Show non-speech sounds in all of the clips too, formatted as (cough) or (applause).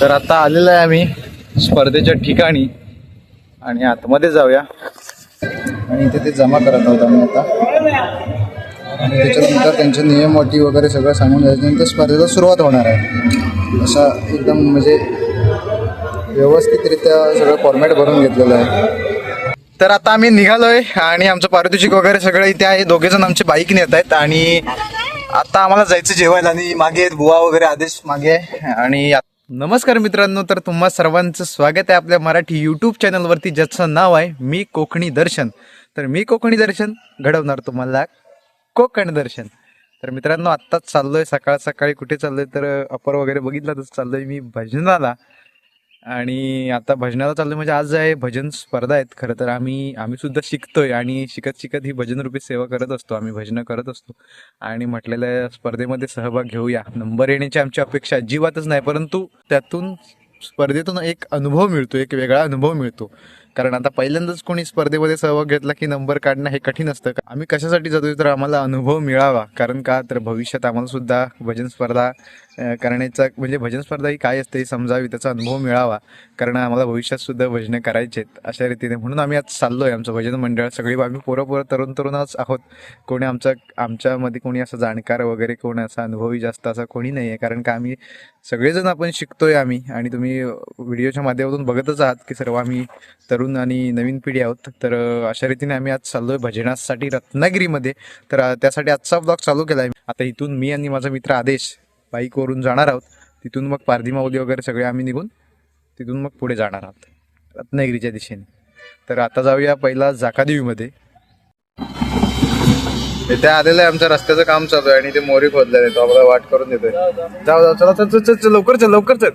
तर आता आलेलो आहे आम्ही स्पर्धेच्या ठिकाणी आणि आतमध्ये जाऊया. आणि इथे ते जमा करत आहोत आम्ही आता. आणि त्याच्यानंतर त्यांचे नियम अटी वगैरे सगळं सांगून झाल्यानंतर स्पर्धेला सुरुवात होणार आहे. असा एकदम म्हणजे व्यवस्थितरित्या सगळं फॉर्मॅट भरून घेतलेलं आहे. तर आता आम्ही निघालोय आणि आमचं पारितोषिक वगैरे सगळं इथे आहे. दोघे जण आमचे बाईक नेत आहेत आणि आता आम्हाला जायचं जेवायला. आणि मागे आहेत बुवा वगैरे आदेश मागे आहे. आणि आ- नमस्कार मित्रांनो तर तुम्हा सर्वांचं स्वागत आहे आपल्या मराठी यूट्यूब चॅनलवरती ज्याचं नाव आहे मी कोकणी दर्शन. तर मी कोकणी दर्शन घडवणार तुम्हाला कोकण दर्शन. तर मित्रांनो आत्ताच चाललोय सकाळ सकाळी कुठे चाललोय तर अपर वगैरे बघितलं तर चाललोय मी भजनाला. आणि आता भजनाला चाललो म्हणजे आज आहे भजन स्पर्धा आहेत खरं तर. आम्ही आम्ही सुद्धा शिकतोय आणि शिकत शिकत ही भजनरूपी सेवा करत असतो. आम्ही भजनं करत असतो. आणि म्हटलेल्या स्पर्धेमध्ये सहभाग घेऊया. नंबर येण्याची आमची अपेक्षा अजिबातच नाही परंतु त्यातून स्पर्धेतून एक अनुभव मिळतो एक वेगळा अनुभव मिळतो. कारण आता पहिल्यांदाच कोणी स्पर्धेमध्ये सहभाग घेतला की नंबर काढणं हे कठीण असतं. आम्ही कशासाठी जातोय तर आम्हाला अनुभव मिळावा. कारण का? तर भविष्यात आम्हाला सुद्धा भजन स्पर्धा करण्याचा म्हणजे भजन स्पर्धा ही काय असते हे समजावी त्याचा अनुभव मिळावा. कारण आम्हाला भविष्यात सुद्धा भजनं करायचे आहेत अशा रीतीने. म्हणून आम्ही आज चाललो आहे आमचं भजन मंडळ सगळी आम्ही पोरं पोरं तरुण तरुणच आहोत. कोणी आमचा आमच्यामध्ये कोणी असं जाणकार वगैरे कोण असा अनुभवी जास्त असा कोणी नाही आहे कारण का? आम्ही सगळेजण आपण शिकतोय आम्ही आणि तुम्ही व्हिडिओच्या माध्यमातून बघतच आहात की सर्व आम्ही तरुण आणि नवीन पिढी आहोत. तर अशा रीतीने आम्ही आज चाललोय भजनासाठी रत्नागिरीमध्ये. तर त्यासाठी आजचा ब्लॉग चालू केला आहे आता इथून मी आणि माझा मित्र आदेश बाईकवरून जाणार आहोत. तिथून मग पारधी माऊली वगैरे सगळे आम्ही निघून तिथून मग पुढे जाणार आहोत. रत्नागिरीच्या दिशेने. तर आता जाऊया पहिला जाकादेवीमध्ये इथे आलेलं आहे आमच्या रस्त्याचं काम चालू आहे आणि ते मोरी खोदलेले आहे तो आम्हाला वाट करून देतोय. जाऊ जाऊ चला चल, चल, चल, चल, लवकर चल लवकर चल.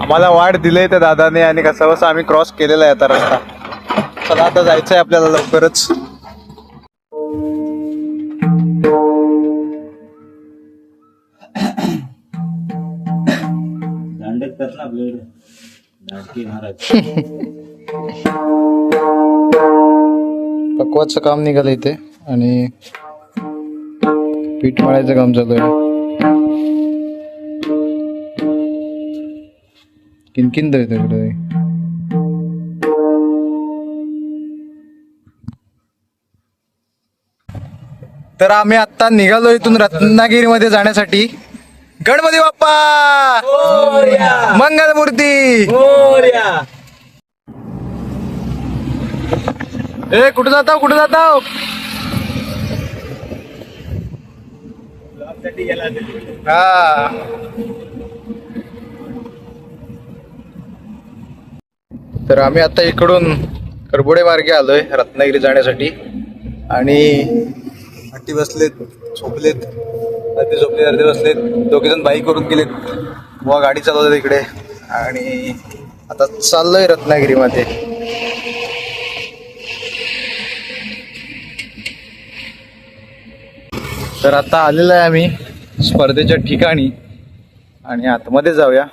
आम्हाला वाट दिले त्या दादाने आणि कसं बसं आम्ही क्रॉस केलेला आहे आता रस्ता. चला आता जायचंय आपल्याला लवकरच. दांडक कर ना आपल्याकडे. महाराज. (laughs) पकवाचं काम निघालं इथे आणि पीठ मळायचं काम चालू आहे. किनकिन येतो इकडे तर. आम्ही आता निघालो इथून रत्नागिरीमध्ये जाण्यासाठी. गणपती बाप्पा! मंगलमूर्ती! ए कुठे जाता कुठे जाता हा. तर आम्ही आता इकडून करबोडे मार्गे आलोय रत्नागिरी जाण्यासाठी. आणि हट्टी बसलेत झोपलेत. अर्धे झोपलेत अर्धे बसलेत. दोघे जण बाईक करून गेलेत. बुवा गाडी चालवतात इकडे. आणि आता चाललोय रत्नागिरीमध्ये. तर आता आलेलो आहे आम्ही स्पर्धेच्या ठिकाणी आणि आतमध्ये जाऊया.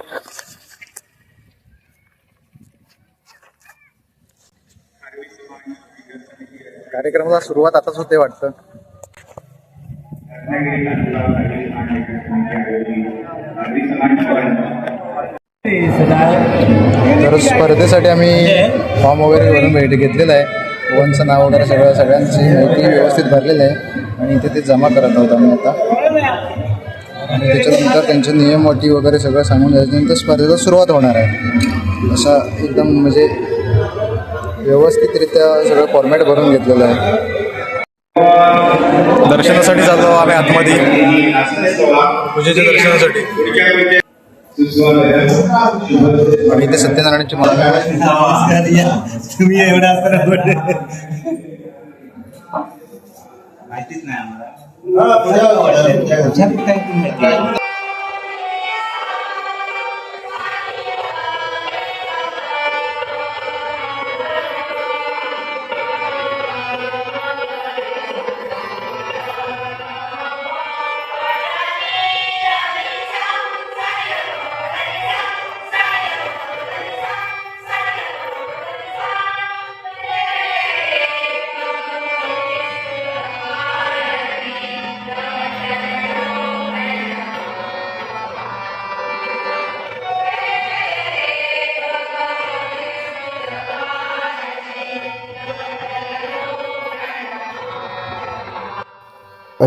कार्यक्रमाला सुरुवात आताच होते वाटतं. तर स्पर्धेसाठी आम्ही फॉर्म वगैरे भरून भेट घेतलेला आहे. वनचं नाव वगैरे सगळं सगळ्यांची माहिती व्यवस्थित भरलेलं आहे. आणि इथे ते जमा करत आहोत आम्ही आता. आणि त्याच्यानंतर त्यांचे नियम अटी वगैरे सगळं सांगून द्यायचं स्पर्धेला सुरुवात होणार आहे. असा एकदम म्हणजे व्यवस्थितरित्या सगळं फॉर्मॅट भरून घेतलेलं आहे. दर्शनासाठी जातो आम्ही आतमध्ये. पूजेच्या दर्शनासाठी. आणि इथे सत्यनारायणची माला तुम्ही एवढा माहितीच नाही आम्हाला.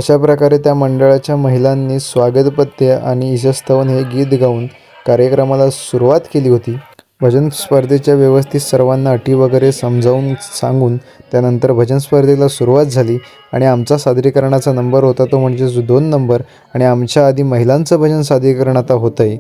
अशा प्रकारे त्या मंडळाच्या महिलांनी स्वागतपथ्य आणि ईशस्तवन हे गीत गाऊन कार्यक्रमाला सुरुवात केली होती. भजन स्पर्धेच्या व्यवस्थित सर्वांना अटी वगैरे समजावून सांगून त्यानंतर भजन स्पर्धेला सुरुवात झाली आणि आमचा सादरीकरणाचा नंबर होता तो म्हणजे जो दोन नंबर आणि आमच्या आधी महिलांचं भजन सादरीकरण आता होतं आहे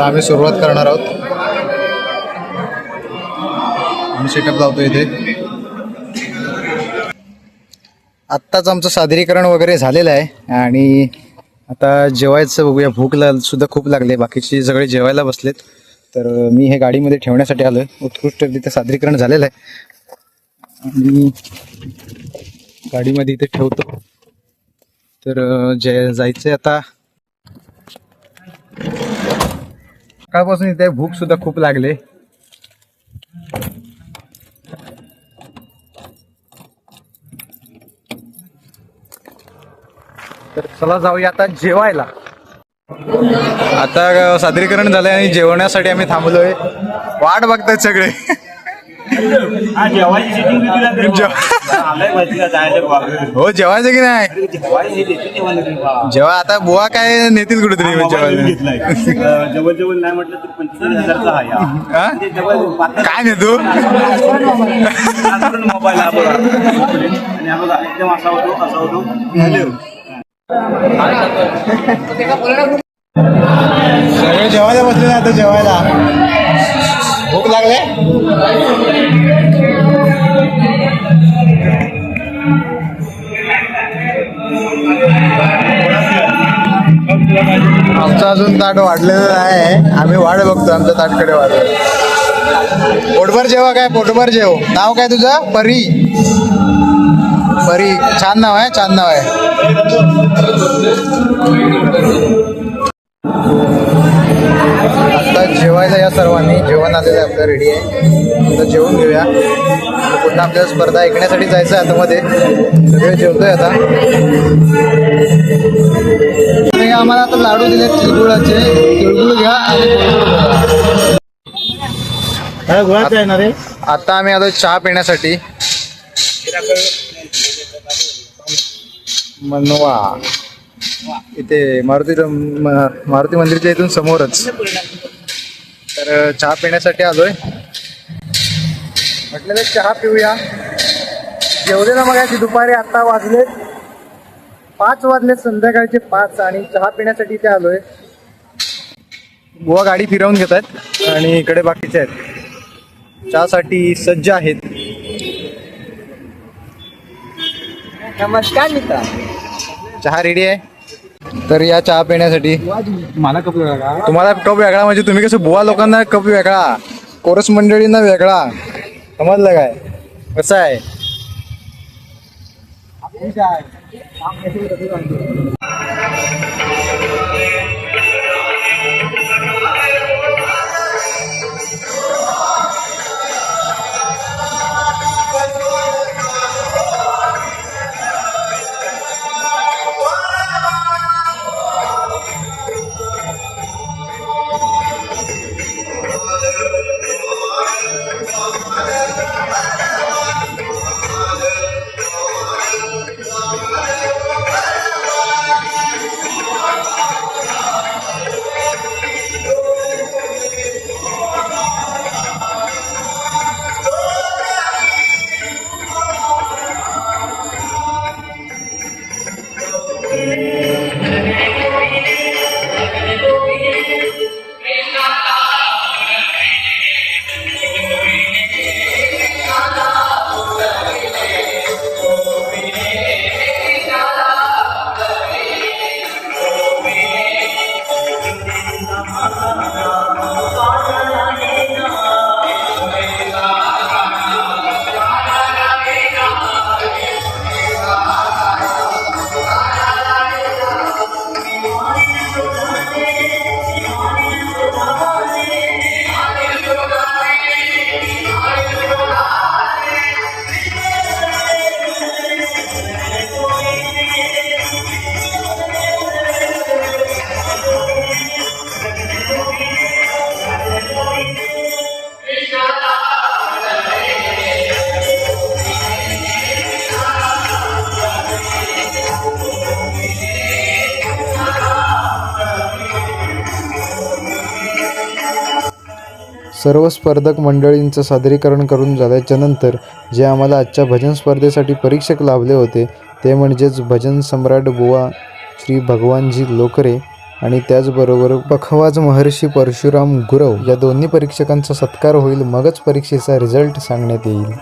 आता आम्ही सुरुवात करणार आहोत. आम्ही सेटअप लावतो इथे. आत्ताच आमचं सादरीकरण वगैरे झालेलं आहे आणि आता जेवायचं बघूया. भूक ला सुद्धा खूप लागले बाकीचे सगळे जेवायला बसलेत. तर मी हे गाडीमध्ये ठेवण्यासाठी आलो उत्कृष्ट उत्कृष्टरित्या सादरीकरण झालेलं आहे. आणि गाडीमध्ये इथे ठेवतो. तर जे जे आहे आता सकाळपासून इथे भूक सुद्धा खूप लागले. तर चला जाऊया आता जेवायला. आता सादरीकरण झालंय आणि जेवण्यासाठी आम्ही थांबलोय. वाट बघतायत सगळे. हा जेवायची तुला का. हो जेवायचं नाही. जेव्हा आता बुवा काय नेतील कुठेतरी हा, जेवायला जवळ जवळ नाही म्हटलं तर पंचवीस हजारचा आहे. हा? म्हणजे जवळ काय नेतो मोबाईल हा बघा आणि हा बघा एकदम असा होतो असा होतो हॅलो. सगळे जेवायला बसले ना आता जेवायला भूक लागले? आमचं अजून ताट वाढलेलं आहे. आम्ही वाढ बघतो आमच्या ताटकडे वाढ पोटभर जेवा काय? पोटभर जेव. नाव काय तुझं? परी. परी. छान नाव आहे छान नाव आहे. जेवायला या सर्वांनी. जेवण आलेलं आहे आपलं रेडी आहे. आता जेवून घेऊया. पुन्हा आपल्याला स्पर्धा ऐकण्यासाठी जायचं आहे आतमध्ये. सगळे जेवतोय आता. आम्हाला आता लाडू दिले तिळगुळाचे. तिळगुळ घ्या. आणि आता आम्ही आलो चहा पिण्यासाठी. मनवा. इथे मारुती मारुती मंदिरच्या इथून समोरच. तर चहा पिण्यासाठी आलोय. म्हटलेलं चहा पिऊया. जेवले ना मग दुपारी आता वाजले पाच वाजले संध्याकाळचे पाच आणि चहा पिण्यासाठी इथे आलोय. बुवा गाडी फिरवून घेत आहेत आणि इकडे बाकीचे आहेत. चहासाठी सज्ज आहेत. नमस्कार मित्र. चहा रेडी आहे? तर या चहा पिण्यासाठी. मला कपडे बघा तुम्हाला कप वेगळा म्हणजे तुम्ही कसं बुवा लोकांना कप वेगळा कोरस मंडळींना वेगळा. समजलं काय? कसं आहे? सर्व स्पर्धक मंडळींचं सादरीकरण करून झाल्याच्यानंतर जे आम्हाला आजच्या भजन स्पर्धेसाठी परीक्षक लाभले होते ते म्हणजेच भजन सम्राट बुवा श्री भगवानजी लोकरे आणि त्याचबरोबर पखवाज महर्षी परशुराम गुरव या दोन्ही परीक्षकांचा सत्कार होईल मगच परीक्षेचा रिझल्ट सांगण्यात येईल.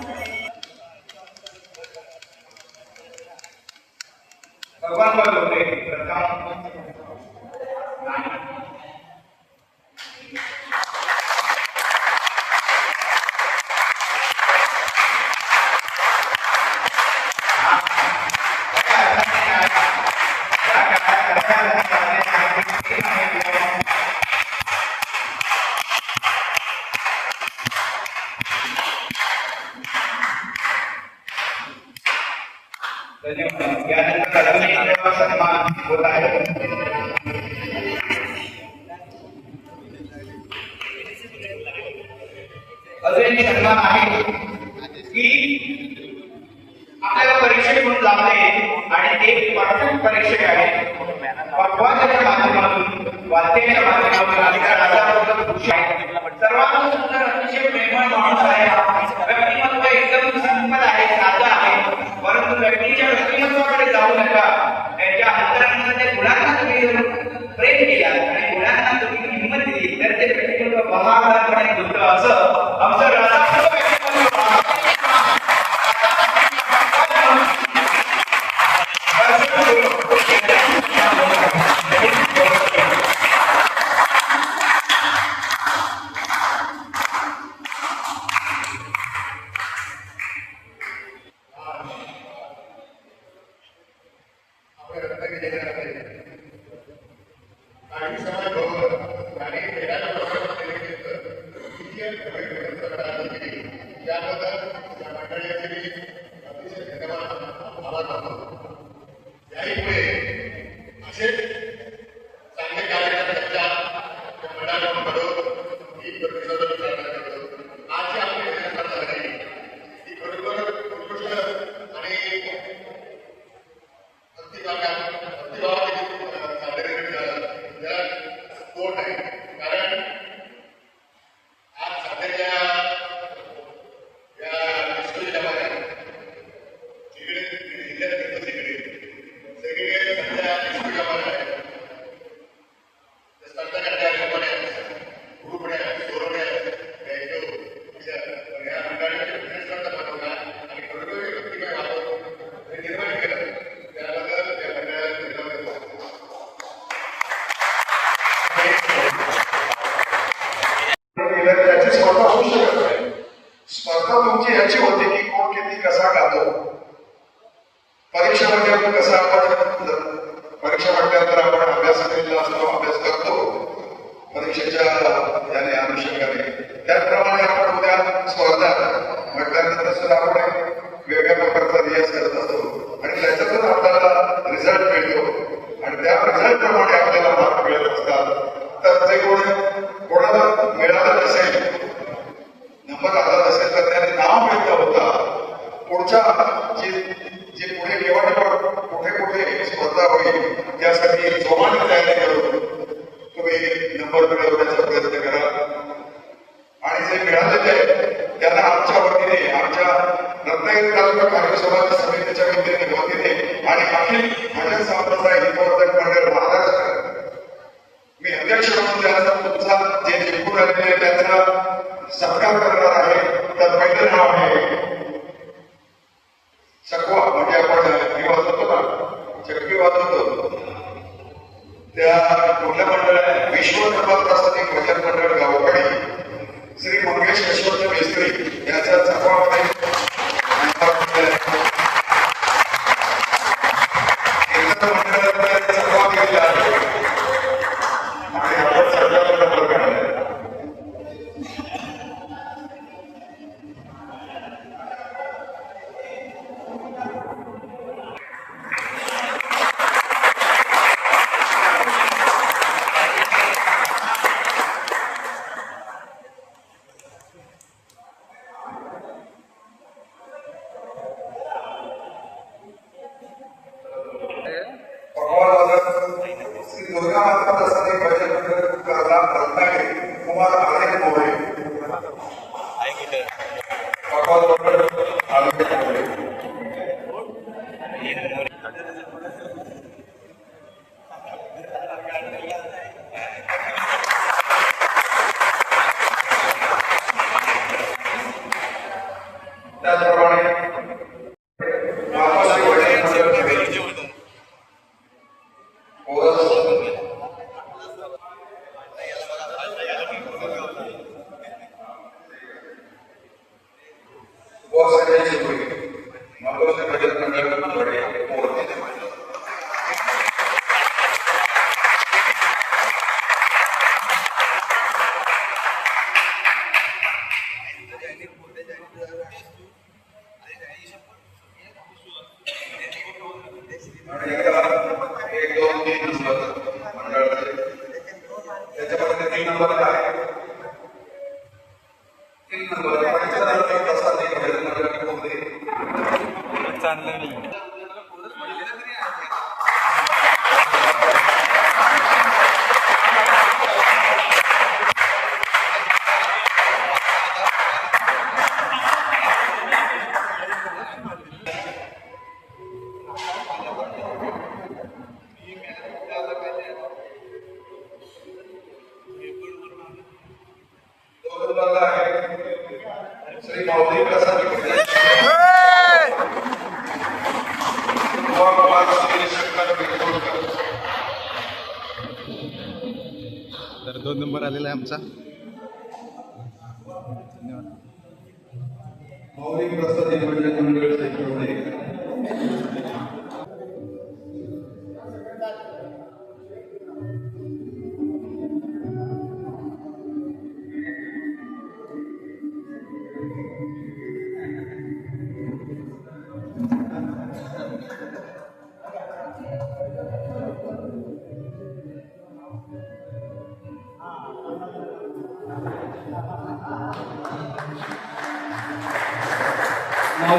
परीक्षक म्हणून लाभले. आणि ते परफेक्ट परीक्षक आहेत. पखवाच्या माध्यमातून वाद्याच्या माध्यमातून अधिकार सर्वांना अतिशय प्रेमळ माणूस आहे ಕರ್ತನ ಬಳಿ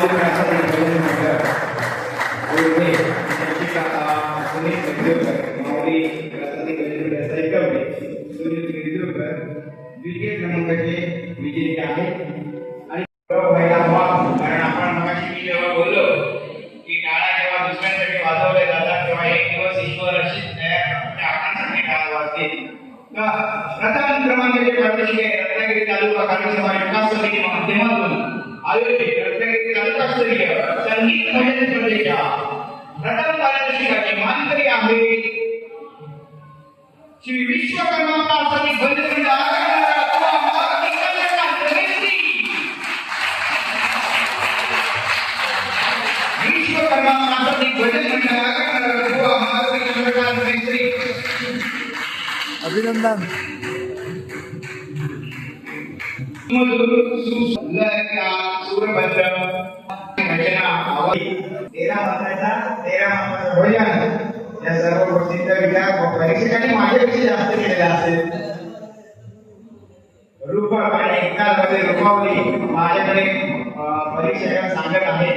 Democrats तालुकास्तरीय संगीत भजन स्पर्धेच्या प्रथम पारितोषिकाचे मानकरी आहे श्री विश्वकर्मा कर्नाटक धनेश्री. विश्वकर्मा प्राथमिक भजन. अभिनंदन सूरभद्र रचना तेरा तेरा या सर्व गोष्टींचा विचार परीक्षकांनी माझ्यापेक्षा जास्त केलेला असेल. रूपक आणि माझ्याकडे परीक्षकांना सांगत आहे.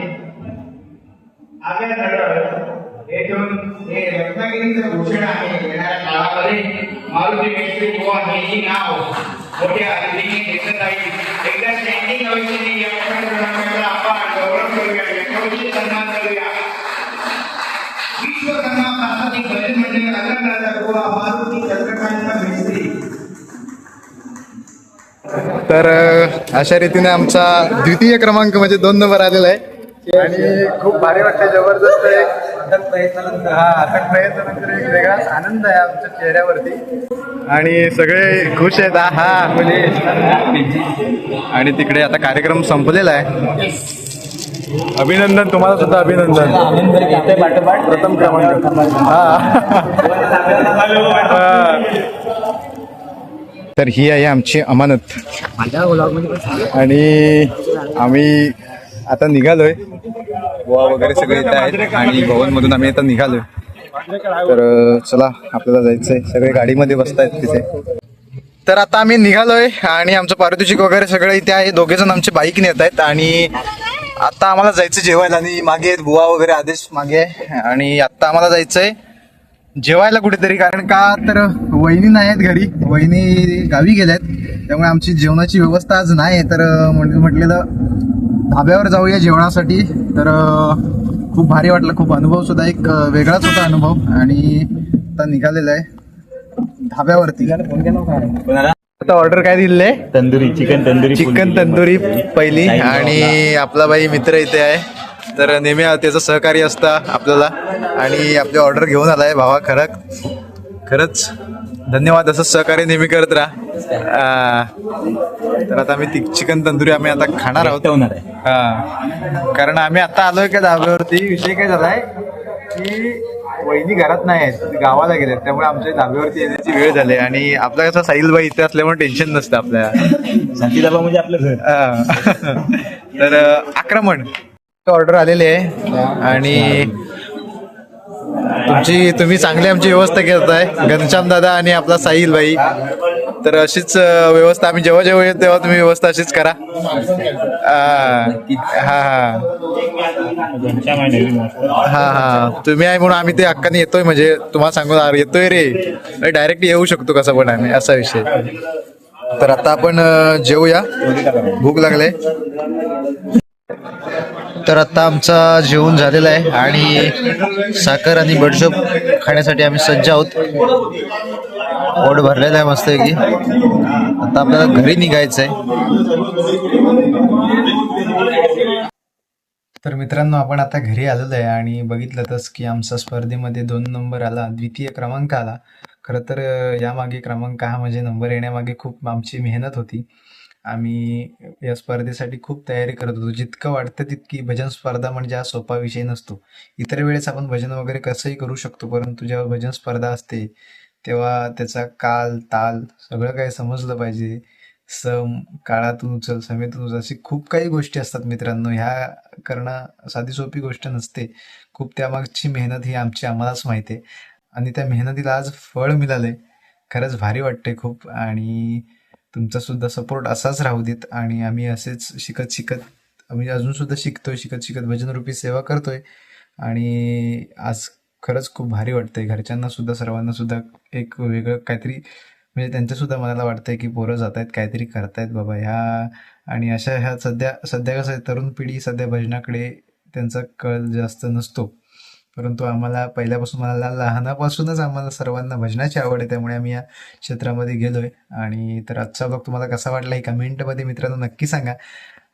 हे रत्नागिरीचं भूषण आहे येणाऱ्या काळामध्ये. मारुती मेस्त्री गोवा हेही नाव. मोठ्या रीतीने घेतलं जाईल एकदा स्टँडिंग या सन्मान करूया भजन मंडळ गोवा मारुती चंद्रकांत मेस्त्री तर अशा रीतीने आमचा द्वितीय क्रमांक म्हणजे दोन नंबर आलेला आहे. आणि खूप भारी वाटतं जबरदस्त एक अथक प्रयत्नानंतर हा अथक प्रयत्नानंतर एक वेगळाच आनंद आहे आमच्या चेहऱ्यावरती. आणि सगळे खुश आहेत हा हा म्हणजे आणि तिकडे आता कार्यक्रम संपलेला आहे. अभिनंदन तुम्हाला सुद्धा अभिनंदन. प्रथम क्रमांक. हा. तर ही आहे आमची अमानत. आणि आम्ही आता निघालोय. गोवा वगैरे सगळे इथे आहेत. आणि भवन मधून आम्ही आता निघालोय. तर चला आपल्याला जायचंय. सगळे गाडीमध्ये बसतायत तिथे. तर आता आम्ही निघालोय आणि आमचं पारितोषिक वगैरे सगळं इथे आहे. दोघे जण आमचे बाईक नेत आहेत आणि आता आम्हाला जायचं जेवायला आणि मागे आहेत बुवा वगैरे आदेश मागे आहे आणि आता आम्हाला जायचंय जेवायला कुठेतरी कारण का तर वहिनी नाही आहेत घरी. वहिनी गावी गेल्यात. त्यामुळे आमची जेवणाची व्यवस्था आज नाही आहे तर म्हटलेलं धाब्यावर जाऊया जेवणासाठी. तर खूप भारी वाटलं. खूप अनुभव सुद्धा एक वेगळाच होता अनुभव. आणि आता निघालेला आहे धाब्यावरती. आता ऑर्डर काय दिलेली? तंदुरी चिकन तंदुरी चिकन तंदुरी पहिली. आणि आपला बाई मित्र इथे आहे. तर नेहमी त्याचं सहकार्य असतं आपल्याला. आणि आपली ऑर्डर घेऊन आलाय भावा खरं. खरंच धन्यवाद असं सहकार्य नेहमी करत राहा. तर आता आम्ही ती चिकन तंदुरी आम्ही आता खाणार आहोत. हा. कारण आम्ही आता आलोय का धाब्यावरती. विषय काय झालाय की वहिनी घरात नाही आहेत गावाला गेल्यात त्यामुळे आमच्या धाब्यावरती येण्याची वेळ झाली आणि आपला कसं साहिलबाई इथे असल्यामुळे टेन्शन नसतं आपल्या. शांतीदाबा म्हणजे आपलं घर. तर आक्रमण. ऑर्डर आलेली आहे आणि तुमची तुम्ही चांगली आमची व्यवस्था करताय. घनश्याम दादा आणि आपला साहिल भाई. तर अशीच व्यवस्था आम्ही जेव्हा जेव्हा येतो तेव्हा तुम्ही व्यवस्था अशीच करा. हा हा. हा हा. तुम्ही आहे म्हणून आम्ही ते हक्काने येतोय म्हणजे तुम्हाला सांगून "अरे, येतोय रे. म्हणजे डायरेक्ट येऊ शकतो कसं पण आम्ही असा विषय. तर आता आपण जेवूया भूक लागले. तर आता आमचा जेवण झालेला आहे आणि साखर आणि बडशोप खाण्यासाठी आम्ही सज्ज आहोत. पोट भरलेलं आहे मस्तपैकी आता आपल्याला घरी निघायचं आहे तर मित्रांनो आपण आता घरी आलेलो आहे आणि बघितलंतच की आमचा स्पर्धेमध्ये दोन नंबर आला द्वितीय क्रमांक आला. खरं तर यामागे क्रमांक हा म्हणजे नंबर येण्यामागे खूप आमची मेहनत होती. आम्ही या स्पर्धेसाठी खूप तयारी करत होतो. जितकं वाटतं तितकी भजन स्पर्धा म्हणजे हा सोपा विषय नसतो. इतर वेळेस आपण भजन वगैरे कसंही करू शकतो परंतु जेव्हा भजन स्पर्धा असते तेव्हा त्याचा काल ताल सगळं काही समजलं पाहिजे. सम काळातून उचल समेतून उचल अशी खूप काही गोष्टी असतात मित्रांनो. ह्या करणं साधी सोपी गोष्ट नसते. खूप त्यामागची मेहनत ही आमची आम्हालाच माहिती आहे. आणि त्या मेहनतीला आज फळ मिळालंय. खरंच भारी वाटते खूप. आणि तुमचा सुद्धा सपोर्ट असाच राहू देत आणि आम्ही असेच शिकत शिकत आम्ही अजून सुद्धा शिकतोय शिकत शिकत भजनरूपी सेवा करतोय. आणि आज खरंच खूप भारी वाटतंय. घरच्यांना सुद्धा सर्वांना सुद्धा एक वेगळं काहीतरी म्हणजे त्यांच्या सुद्धा मनाला वाटतंय की पोरं जात आहेत काहीतरी करतायत बाबा ह्या. आणि अशा ह्या सध्या सध्या कसं आहे तरुण पिढी सध्या भजनाकडे त्यांचा कल जास्त नसतो. परंतु आम्हाला पहिल्यापासून मला लहानापासूनच आम्हाला सर्वांना भजनाची आवड आहे त्यामुळे आम्ही या क्षेत्रामध्ये गेलोय. आणि तर आजचा ब्लॉग तुम्हाला कसा वाटला हे कमेंटमध्ये मित्रांनो नक्की सांगा.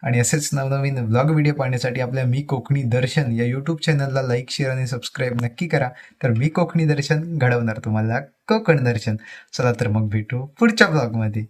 आणि असेच नवनवीन ब्लॉग व्हिडिओ पाहण्यासाठी आपल्या मी कोकणी दर्शन या यूट्यूब चॅनलला लाईक शेअर आणि सबस्क्राईब नक्की करा. तर मी कोकणी दर्शन घडवणार तुम्हाला कोकण दर्शन. चला तर मग भेटू पुढच्या ब्लॉगमध्ये